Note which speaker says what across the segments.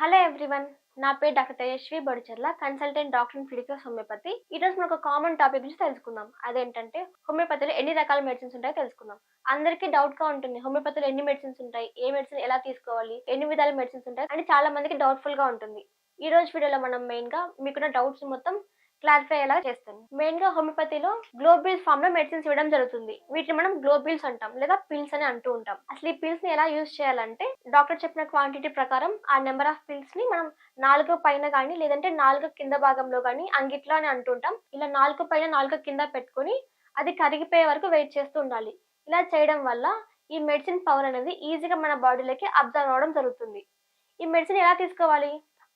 Speaker 1: Hello everyone నా పేరు doctor Tejaswi Badicherla consultant doctor in Fiticus homeopathy. ఈ రోజు మనం ఒక కామన్ టాపిక్ గురించి తెలుసుకుందాం. అదేంటంటే హోమియోపతిలో ఎన్ని రకాల మెడిసిన్స్ ఉంటాయో తెలుసుకుందాం. అందరికీ డౌట్గా ఉంటుంది హోమియోపతిలో ఎన్ని మెడిసిన్స్ ఉంటాయి ఏ మెడిసిన్ ఎలా తీసుకోవాలి ఎన్ని విధాల మెడిసిన్స్ ఉంటాయి అని చాలా మందికి డౌట్ఫుల్గా ఉంటుంది. ఈ రోజు వీడియోలో మనం మెయిన్గా మీకున్న డౌట్స్ మొత్తం క్లారిఫై అయ్యేలా చేస్తాను మెయిన్గా హోమియోపతిలో గ్లోబిల్స్ ఫామ్లో మెడిసిన్స్ ఇవ్వడం జరుగుతుంది. వీటిని మనం గ్లోబిల్స్ అంటాం లేదా పిల్స్ అని అంటూ ఉంటాం. అసలు ఈ పిల్స్ని ఎలా యూజ్ చేయాలంటే డాక్టర్ చెప్పిన క్వాంటిటీ ప్రకారం ఆ నెంబర్ ఆఫ్ పిల్స్ని మనం నాలుగు పైన కానీ లేదంటే నాలుగు కింద భాగంలో కానీ అంగిట్లో అని అంటుంటాం ఇలా నాలుగు పైన నాలుగు కింద పెట్టుకొని అది కరిగిపోయే వరకు వెయిట్ చేస్తూ ఉండాలి. ఇలా చేయడం వల్ల ఈ మెడిసిన్ పవర్ అనేది ఈజీగా మన బాడీలోకి అబ్జర్వ్ అవడం జరుగుతుంది. ఈ మెడిసిన్ ఎలా తీసుకోవాలి?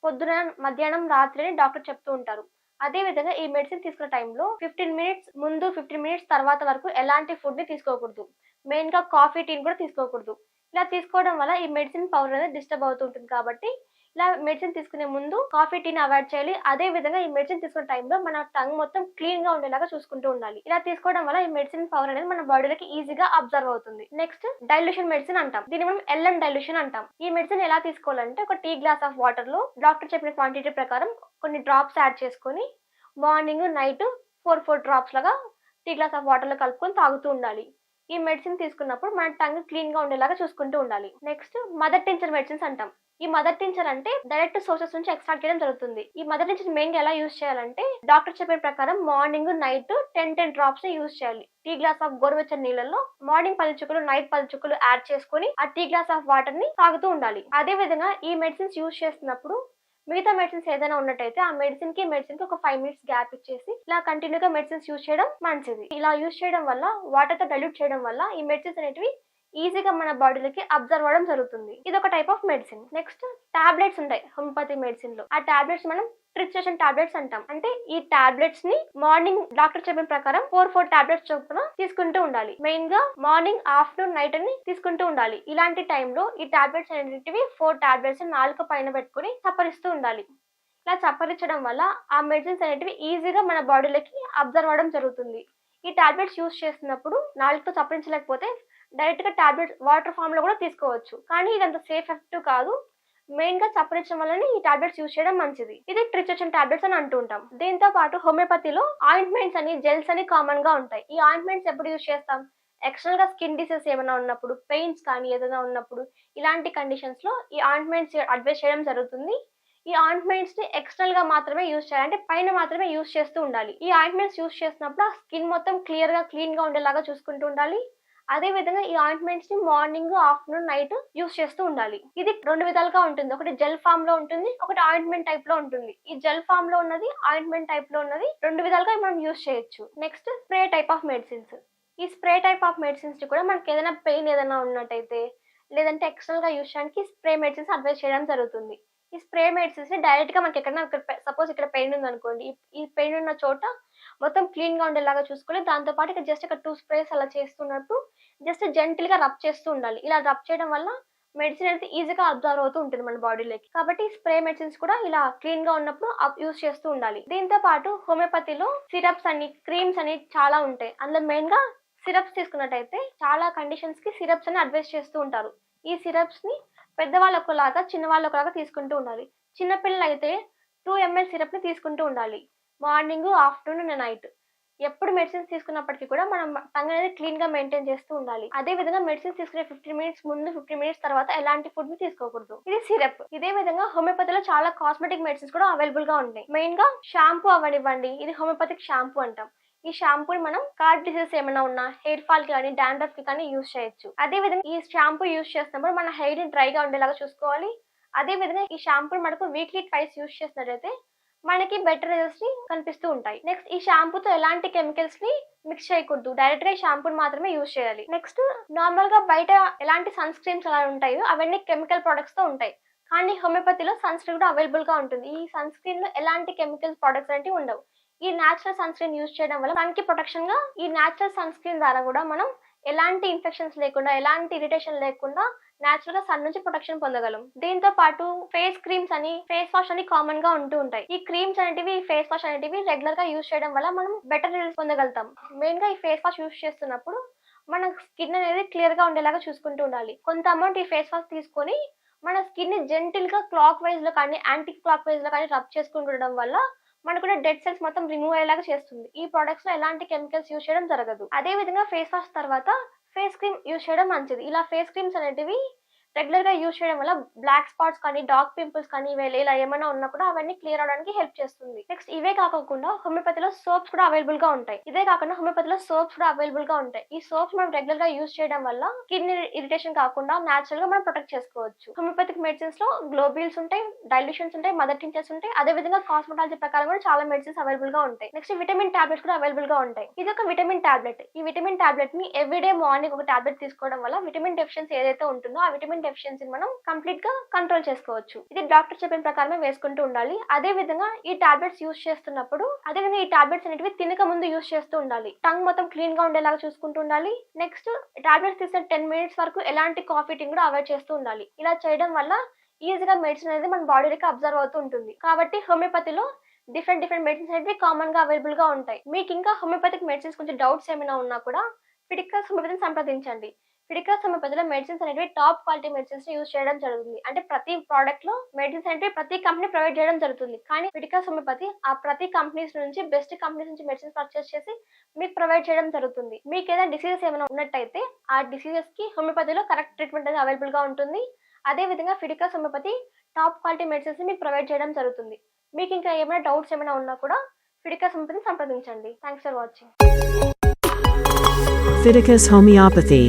Speaker 1: పొద్దున మధ్యాహ్నం రాత్రి అని డాక్టర్ చెప్తూ ఉంటారు. అదే విధంగా ఈ మెడిసిన్ తీసుకున్న టైంలో ఫిఫ్టీన్ మినిట్స్ ముందు ఫిఫ్టీన్ మినిట్స్ తర్వాత వరకు ఎలాంటి ఫుడ్ని తీసుకోకూడదు. మెయిన్గా కాఫీ టీని కూడా తీసుకోకూడదు. ఇలా తీసుకోవడం వల్ల ఈ మెడిసిన్ పవర్ అనేది డిస్టర్బ్ అవుతుంటుంది కాబట్టి ఇలా మెడిసిన్ తీసుకునే ముందు కాఫీ టీని అవాయిడ్ చేయాలి. అదే విధంగా ఈ మెడిసిన్ తీసుకునే టైంలో మన టంగ్ మొత్తం క్లీన్గా ఉండేలాగా చూసుకుంటూ ఉండాలి. ఇలా తీసుకోవడం వల్ల ఈ మెడిసిన్ పవర్ అనేది మన బాడీలోకి ఈజీగా అబ్జర్వ్ అవుతుంది. నెక్స్ట్ డైల్యూషన్ మెడిసిన్ అంటాం. దీన్ని మనం ఎల్ఎం డైల్యూషన్ అంటాం. ఈ మెడిసిన్ ఎలా తీసుకోవాలంటే ఒక టీ గ్లాస్ ఆఫ్ వాటర్లో డాక్టర్ చెప్పిన క్వాంటిటీ ప్రకారం కొన్ని డ్రాప్స్ యాడ్ చేసుకొని morning night four four drops లాగా టీ గ్లాస్ ఆఫ్ వాటర్లో కలుపుకొని తాగుతూ ఉండాలి. ఈ మెడిసిన్ తీసుకున్నప్పుడు మన టంగ్ క్లీన్గా ఉండేలాగా చూసుకుంటూ ఉండాలి. నెక్స్ట్ మదర్ టించర్ మెడిసిన్స్ అంటాం. ఈ మదర్ టించర్ అంటే డైరెక్ట్ సోర్సెస్ నుంచి ఎక్స్ట్రాక్ట్ చేయడం జరుగుతుంది. ఈ మదర్ టించర్ మెయిన్గా ఎలా యూజ్ చేయాలంటే డాక్టర్ చెప్పిన ప్రకారం మార్నింగ్ నైట్ టెన్ టెన్ డ్రాప్స్ని యూజ్ చేయాలి. టీ గ్లాస్ ఆఫ్ గోరువెచ్చని నీళ్ళలో మార్నింగ్ పది చుక్కలు నైట్ పది చుక్కలు యాడ్ చేసుకుని ఆ టీ గ్లాస్ ఆఫ్ వాటర్ని తాగుతూ ఉండాలి. అదే విధంగా ఈ మెడిసిన్స్ యూజ్ చేస్తున్నప్పుడు మిగతా మెడిసిన్స్ ఏదైనా ఉన్నట్టయితే ఆ మెడిసిన్కి మెడిసిన్కి ఒక ఫైవ్ మినిట్స్ గ్యాప్ ఇచ్చేసి ఇలా కంటిన్యూగా మెడిసిన్స్ యూజ్ చేయడం మంచిది. ఇలా యూజ్ చేయడం వల్ల వాటర్తో డైల్యూట్ చేయడం వల్ల ఈ మెడిసిన్స్ అనేటివి ఈజీగా మన బాడీలోకి అబ్జర్వ్ అవ్వడం జరుగుతుంది. ఇది ఒక type of medicine next tablets ఉంటాయి హోమియోపతి మెడిసిన్లో. ఆ టాబ్లెట్స్ మనం ట్రిప్సేషన్ టాబ్లెట్స్ అంటాం. అంటే ఈ టాబ్లెట్స్ని మార్నింగ్ డాక్టర్ చెప్పిన ప్రకారం ఫోర్ ఫోర్ టాబ్లెట్స్ చొప్పున తీసుకుంటూ ఉండాలి. మెయిన్గా మార్నింగ్ ఆఫ్టర్నూన్ నైట్ అని తీసుకుంటూ ఉండాలి. ఇలాంటి టైంలో ఈ టాబ్లెట్స్ అనేటివి ఫోర్ టాబ్లెట్స్ నాలుగు పైన పెట్టుకుని చప్పరిస్తూ ఉండాలి. ఇలా చప్పరించడం వల్ల ఆ మెడిసిన్స్ అనేటివి ఈజీగా మన బాడీలోకి అబ్జర్వ్ అవ్వడం జరుగుతుంది. ఈ టాబ్లెట్స్ యూస్ చేస్తున్నప్పుడు నాలుగుతో చప్పరించలేకపోతే డైరెక్ట్గా టాబ్లెట్ వాటర్ ఫామ్లో కూడా తీసుకోవచ్చు. కానీ ఇదంత సేఫ్ ఎఫెక్టివ్ కాదు. మెయిన్గా చప్పరించడం వల్లనే ఈ టాబ్లెట్స్ యూజ్ చేయడం మంచిది. ఇది ట్రిచన్ టాబ్లెట్స్ అని అంటుంటాం. దీంతో పాటు హోమియోపతిలో ఆయింట్మెంట్స్ అని జెల్స్ అని కామన్గా ఉంటాయి. ఈ ఆయింట్మెంట్స్ ఎప్పుడు యూజ్ చేస్తాం? ఎక్స్టర్నల్గా స్కిన్ డిసీజ్ ఏమైనా ఉన్నప్పుడు పెయిన్స్ కానీ ఏదైనా ఉన్నప్పుడు ఇలాంటి కండిషన్స్లో ఈ ఆయింట్మెంట్స్ అడ్వైస్ చేయడం జరుగుతుంది. ఈ ఆయింట్మెంట్స్ని ఎక్స్టర్నల్గా మాత్రమే యూజ్ చేయాలి. అంటే పైన మాత్రమే యూజ్ చేస్తూ ఉండాలి. ఈ ఆయింట్మెంట్స్ యూజ్ చేసినప్పుడు ఆ స్కిన్ మొత్తం క్లియర్గా క్లీన్గా ఉండేలాగా చూసుకుంటూ ఉండాలి. అదే విధంగా ఈ ఆయింట్మెంట్స్ని మార్నింగ్ ఆఫ్టర్నూన్ నైట్ యూస్ చేస్తూ ఉండాలి. ఇది రెండు విధాలుగా ఉంటుంది. ఒకటి జెల్ ఫామ్లో ఉంటుంది ఒకటి ఆయింట్మెంట్ టైప్లో ఉంటుంది. ఈ జెల్ ఫామ్లో ఉన్నది ఆయింట్మెంట్ టైప్లో ఉన్నది రెండు విధాలుగా మనం యూస్ చేయొచ్చు. Next spray type of medicines ఈ స్ప్రే టైప్ ఆఫ్ మెడిసిన్స్ని కూడా మనకి ఏదైనా పెయిన్ ఏదైనా ఉన్నట్టయితే లేదంటే ఎక్స్టర్నల్గా యూస్ చేయడానికి స్ప్రే మెడిసిన్స్ అడ్వైస్ చేయడం జరుగుతుంది. ఈ స్ప్రే మెడిసిన్స్ని డైరెక్ట్గా మనకి ఎక్కడైనా సపోజ్ ఇక్కడ పెయిన్ ఉంది అనుకోండి ఈ పెయిన్ ఉన్న చోట మొత్తం క్లీన్గా ఉండేలాగా చూసుకొని దాంతో పాటు ఇక్కడ జస్ట్ ఇక్కడ టూ స్ప్రేస్ అలా చేస్తున్నప్పుడు జస్ట్ జెంటిల్గా రబ్ చేస్తూ ఉండాలి. ఇలా రబ్ చేయడం వల్ల మెడిసిన్ అయితే ఈజీగా అబ్జర్వ్ అవుతూ ఉంటుంది మన బాడీలోకి కాబట్టి స్ప్రే మెడిసిన్స్ కూడా ఇలా క్లీన్గా ఉన్నప్పుడు యూస్ చేస్తూ ఉండాలి. దీంతో పాటు హోమియోపతిలో సిరప్స్ అని క్రీమ్స్ అని చాలా ఉంటాయి. అందులో మెయిన్గా సిరప్స్ తీసుకున్నట్టయితే చాలా కండిషన్స్కి సిరప్స్ అని అడ్వైస్ చేస్తూ ఉంటారు. ఈ సిరప్స్ని పెద్దవాళ్ళు ఒకలాగా చిన్నవాళ్ళు ఒకలాగా తీసుకుంటూ ఉండాలి. చిన్నపిల్లలు అయితే టూ ఎంఎల్ సిరప్ని తీసుకుంటూ ఉండాలి. Morning afternoon night. ఎప్పుడు మెడిసిన్స్ తీసుకున్నప్పటికీ కూడా మనం టంగ్ అనేది క్లీన్గా మెయింటైన్ చేస్తూ ఉండాలి. అదే విధంగా మెడిసిన్స్ తీసుకునే ఫిఫ్టీన్ మినిట్స్ ముందు ఫిఫ్టీన్ మినిట్స్ తర్వాత ఎలాంటి ఫుడ్ని తీసుకోకూడదు. ఇది సిరప్. ఇదే విధంగా హోమియోపతిలో చాలా కాస్మెటిక్ మెడిసిన్స్ కూడా అవైలబుల్గా ఉంటాయి మెయిన్గా షాంపూ అవనివ్వండి ఇది హోమియోపతిక్ షాంపూ అంటాం. ఈ షాంపూని మనం కార్డ్ డిసీజెస్ ఏమైనా ఉన్నా హెయిర్ ఫాల్కి కానీ డాండ్రఫ్కి కానీ యూస్ చేయొచ్చు. అదే విధంగా ఈ షాంపూ యూస్ చేసినప్పుడు మన హెయిర్ని డ్రైగా ఉండేలాగా చూసుకోవాలి. అదే విధంగా ఈ షాంపూ మనకు వీక్లీ ట్వైస్ యూస్ చేసినట్లయితే మనకి బెటర్ రిజల్ట్స్ని కనిపిస్తూ ఉంటాయి. నెక్స్ట్ ఈ షాంపూతో ఎలాంటి కెమికల్స్ని మిక్స్ చేయకూడదు. డైరెక్ట్గా ఈ షాంపూని మాత్రమే యూస్ చేయాలి. నెక్స్ట్ నార్మల్గా బయట ఎలాంటి సన్ స్క్రీన్స్ అలా ఉంటాయో అవన్నీ కెమికల్ ప్రొడక్ట్స్తో ఉంటాయి. కానీ హోమియోపతిలో సన్ స్క్రీన్ కూడా అవైలబుల్గా ఉంటుంది. ఈ సన్ స్క్రీన్లో ఎలాంటి కెమికల్ ప్రొడక్ట్స్ అంటే ఉండవు. ఈ న్యాచురల్ సన్ స్క్రీన్ యూజ్ చేయడం వల్ల మనకి ప్రొటెక్షన్గా ఈ న్యాచురల్ సన్ స్క్రీన్ ద్వారా కూడా మనం ఎలాంటి ఇన్ఫెక్షన్స్ లేకుండా ఎలాంటి ఇరిటేషన్ లేకుండా నేచురల్గా సన్ నుంచి ప్రొటెక్షన్ పొందగలం. దీంతో పాటు ఫేస్ క్రీమ్స్ అని ఫేస్ వాష్ అని కామన్గా ఉంటూ ఉంటాయి. ఈ క్రీమ్స్ అనేటివి ఫేస్ వాష్ అనేటివి రెగ్యులర్గా యూజ్ చేయడం వల్ల మనం బెటర్ రిజల్ట్స్ పొందగలుగుతాం. మెయిన్గా ఈ ఫేస్ వాష్ యూస్ చేస్తున్నప్పుడు మన స్కిన్ అనేది క్లియర్గా ఉండేలాగా చూసుకుంటూ ఉండాలి. కొంత అమౌంట్ ఈ ఫేస్ వాష్ తీసుకొని మన స్కిన్ని జెంటిల్గా క్లాక్ వైజ్లో కానీ యాంటీ క్లాక్ వైజ్లో కానీ రబ్ చేసుకుంటుండడం వల్ల మనకు కూడా డెడ్ సెల్స్ మొత్తం రిమూవ్ అయ్యేలాగా చేస్తుంది. ఈ ప్రొడక్ట్స్లో ఎలాంటి కెమికల్స్ యూజ్ చేయడం జరగదు. అదే విధంగా ఫేస్ వాష్ తర్వాత ఫేస్ క్రీమ్ యూజ్ చేయడం మంచిది. ఇలా ఫేస్ క్రీమ్స్ అనేటివి రెగ్యులర్గా యూజ్ చేయడం వల్ల బ్లాక్ స్పాట్స్ కానీ డార్క్ పింపుల్స్ కానీ ఇవి ఇలా ఏమైనా ఉన్నా కూడా అవన్నీ క్లియర్ అవడానికి హెల్ప్ చేస్తుంది. నెక్స్ట్ ఇవే కాకుండా హోమియోపతిలో సోప్స్ కూడా అవైలబుల్గా ఉంటాయి. ఇదే కాకుండా హోమియోపతిలో సోప్స్ కూడా అవైలబుల్గా ఉంటాయి. ఈ సోప్స్ మనం రెగ్యులర్గా యూజ్ చేయడం వల్ల కిడ్నీ ఇరిటేషన్ కాకుండా న్యాచురల్గా మనం ప్రొటెక్ట్ చేసుకోవచ్చు. హోమియోపతిక్ మెడిసిన్స్లో గ్లోబిల్స్ ఉంటాయి డైల్యూషన్స్ ఉంటాయి మదర్ టించర్స్ ఉంటాయి. అదే విధంగా కాస్మెటాలజీ ప్రకారం కూడా చాలా మెడిసిన్స్ అవైలబుల్గా ఉంటాయి. నెక్స్ట్ విటమిన్ టాబ్లెట్స్ కూడా అవైలబుల్గా ఉంటాయి. ఇది ఒక విటమిన్ టాబ్లెట్. ఈ విటమిన్ టాబ్లెట్ని ఎవ్రీడే మార్నింగ్ ఒక టాబ్లెట్ తీసుకోవడం వల్ల విటమిన్ డెఫిషియన్సీ ఏదైతే ఉంటుందో ఆ విటమిన్ డెఫిషియన్సీ మనం కంప్లీట్గా కంట్రోల్ చేసుకోవచ్చు. ఇది డాక్టర్ చెప్పిన ప్రకారమే వేసుకుంటూ ఉండాలి. అదే విధంగా ఈ టాబ్లెట్స్ యూస్ చేస్తున్నప్పుడు అదే విధంగా ఈ టాబ్లెట్స్ అనేటివి తినక ముందు యూస్ చేస్తూ ఉండాలి. టంగ్ మొత్తం క్లీన్గా ఉండేలాగా చూసుకుంటూ ఉండాలి. నెక్స్ట్ టాబ్లెట్స్ తీసిన టెన్ మినిట్స్ వరకు ఎలాంటి కాఫీ టీ కూడా అవాయిడ్ చేస్తూ ఉండాలి. ఇలా చేయడం వల్ల ఈజీగా మెడిసిన్ అనేది మన బాడీకి అబ్జర్వ్ అవుతూ ఉంటుంది. కాబట్టి హోమియోపతిలో డిఫరెంట్ డిఫరెంట్ మెడిసిన్స్ అనేవి కామన్గా అవైలబుల్గా ఉంటాయి. మీకు ఇంకా హోమియోపతిక్ మెడిసిన్స్ కొంచెం డౌట్స్ ఏమైనా ఉన్నా కూడా ఫిడికస్ హోమియోపతిని సంప్రదించండి. ఫిడికస్ హోమియోపతిలో మెడిసిన్స్ అనేవి టాప్ క్వాలిటీ మెడిసిన్స్ యూజ్ చేయడం జరుగుతుంది. అంటే ప్రతి ప్రోడక్ట్లో మెడిసిన్స్ అనేవి ప్రతి కంపెనీ ప్రొవైడ్ చేయడం జరుగుతుంది. కానీ ఫిడికస్ హోమియోపతి ఆ ప్రతి కంపెనీస్ నుంచి బెస్ట్ కంపెనీస్ నుంచి మెడిసిన్స్ పర్చేస్ చేసి మీకు ప్రొవైడ్ చేయడం జరుగుతుంది. మీకు ఏదైనా డిసీజెస్ ఏమైనా ఉన్నట్టయితే ఆ డిసీజెస్కి హోమియోపతిలో కరెక్ట్ ట్రీట్మెంట్ అనేది అవైలబుల్గా ఉంటుంది. అదే విధంగా Fiticus homeopathy top quality medicines మీకు ప్రొవైడ్ చేయడం జరుగుతుంది. మీకు ఇంకా ఏమైనా డౌట్స్ ఏమైనా ఉన్నా కూడా ఫిడికా సోమపతిని సంప్రదించండి. Thanks for watching
Speaker 2: Fiticus Homeopathy.